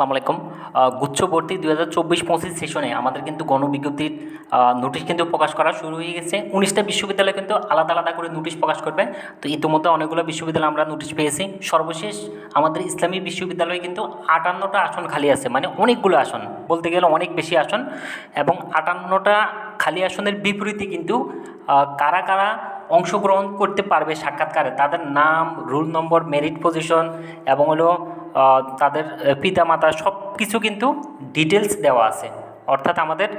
আসসালামু আলাইকুম। গুচ্ছবর্তী দু হাজার চব্বিশ পঁচিশ সেশনে আমাদের কিন্তু গণবিজ্ঞপ্তির নোটিশ কিন্তু প্রকাশ করা শুরু হয়ে গেছে। উনিশটা বিশ্ববিদ্যালয় কিন্তু আলাদা আলাদা করে নোটিশ প্রকাশ করবে। তো ইতিমধ্যে অনেকগুলো বিশ্ববিদ্যালয় আমরা নোটিশ পেয়েছি। সর্বশেষ আমাদের ইসলামী বিশ্ববিদ্যালয়ে কিন্তু আটান্নটা আসন খালি আছে মানে অনেকগুলো আসন, বলতে গেলে অনেক বেশি আসন। এবং আটান্নটা খালি আসনের বিপরীতে কিন্তু কারা কারা অংশগ্রহণ করতে পারবে সাক্ষাৎকারে, তাদের নাম, রোল নম্বর মেরিট পজিশন এবং হলো তাদের পিতা মাতা সব কিছু কিন্তু ডিটেলস দেওয়া আছে। অর্থাৎ আমাদের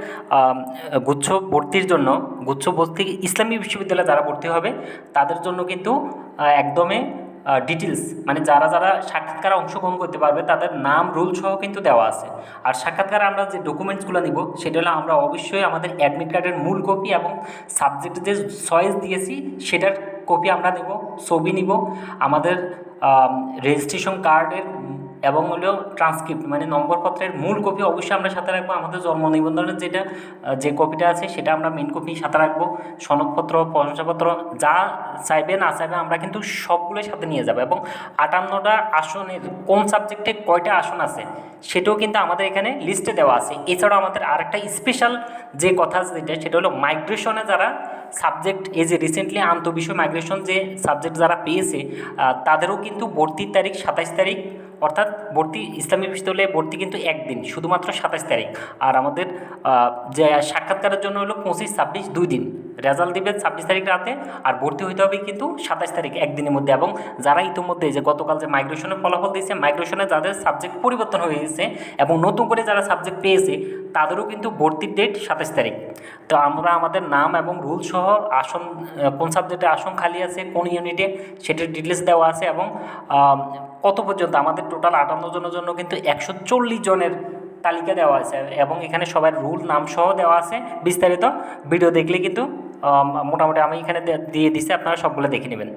গুচ্ছ ভর্তির জন্য গুচ্ছ ভর্তি ইসলামী বিশ্ববিদ্যালয়ে যারা ভর্তি হবে তাদের জন্য কিন্তু আহ, একদমই ডিটেলস মানে যারা যারা সাক্ষাৎকারে অংশগ্রহণ করতে পারবে তাদের নাম রুল সহ কিন্তু দেওয়া আছে। আর সাক্ষাৎকারে আমরা যে ডকুমেন্টসগুলো নিব সেটা হলো আমরা অবশ্যই আমাদের অ্যাডমিট কার্ডের মূল কপি এবং সাবজেক্ট যে চয়েস দিয়েছি সেটার কপি আমরা নেব ছবি নিব। আমাদের রেজিস্ট্রেশন কার্ডের এবং হলো ট্রান্সক্রিপ্ট মানে নম্বরপত্রের মূল কপি অবশ্যই আমরা সাথে রাখব। আমাদের জন্ম নিবন্ধনের যেটা যে কপিটা আছে সেটা আমরা মেন কপি সাথে রাখব। সনদপত্র, প্রশংসাপত্র, যা চাইবে না চাইবে আমরা কিন্তু সবগুলোই সাথে নিয়ে যাব। এবং আটান্নটা আসনের কোন সাবজেক্টে কয়টা আসন আছে সেটাও কিন্তু আমাদের এখানে লিস্টে দেওয়া আছে। এছাড়াও আমাদের আরেকটা স্পেশাল যে কথা যেটা, সেটা হলো মাইগ্রেশনে যারা সাবজেক্ট এই যে রিসেন্টলি আন্তঃবিষয় মাইগ্রেশন যে সাবজেক্ট যারা পেয়েছে তাদেরও কিন্তু ভর্তির তারিখ সাতাইশ তারিখ অর্থাৎ ভর্তি, ইসলামী বিশ্ববিদ্যালয়ে ভর্তি কিন্তু একদিন, শুধুমাত্র সাতাশ তারিখ। আর আমাদের যে সাক্ষাৎকারের জন্য হলো পঁচিশ, ছাব্বিশ, দুই দিন। রেজাল্ট দিবে ছাব্বিশ তারিখ রাতে আর ভর্তি হইতে হবে কিন্তু সাতাশ তারিখ একদিনের মধ্যে এবং যারা ইতিমধ্যে যে গতকাল যে মাইগ্রেশনের ফলাফল দিয়েছে মাইগ্রেশনে যাদের সাবজেক্ট পরিবর্তন হয়ে গেছে এবং নতুন করে যারা সাবজেক্ট পেয়েছে, তাদেরও কিন্তু ভর্তির ডেট সাতাশ তারিখ। তো আমরা আমাদের নাম এবং রুল সহ আসন কোন সাবজেক্টে আসন খালি আছে, কোন ইউনিটে সেটার ডিটেলস দেওয়া আছে এবং কত পর্যন্ত আমাদের টোটাল আটান্ন জনের জন্য কিন্তু একশো চল্লিশ জনের তালিকা দেওয়া আছে এবং এখানে সবার রুল, নাম সহ দেওয়া আছে। বিস্তারিত ভিডিও দেখলে কিন্তু মোটামুটি আমি এখানে দিয়ে দিচ্ছি আপনারা সবগুলো দেখে নেবেন।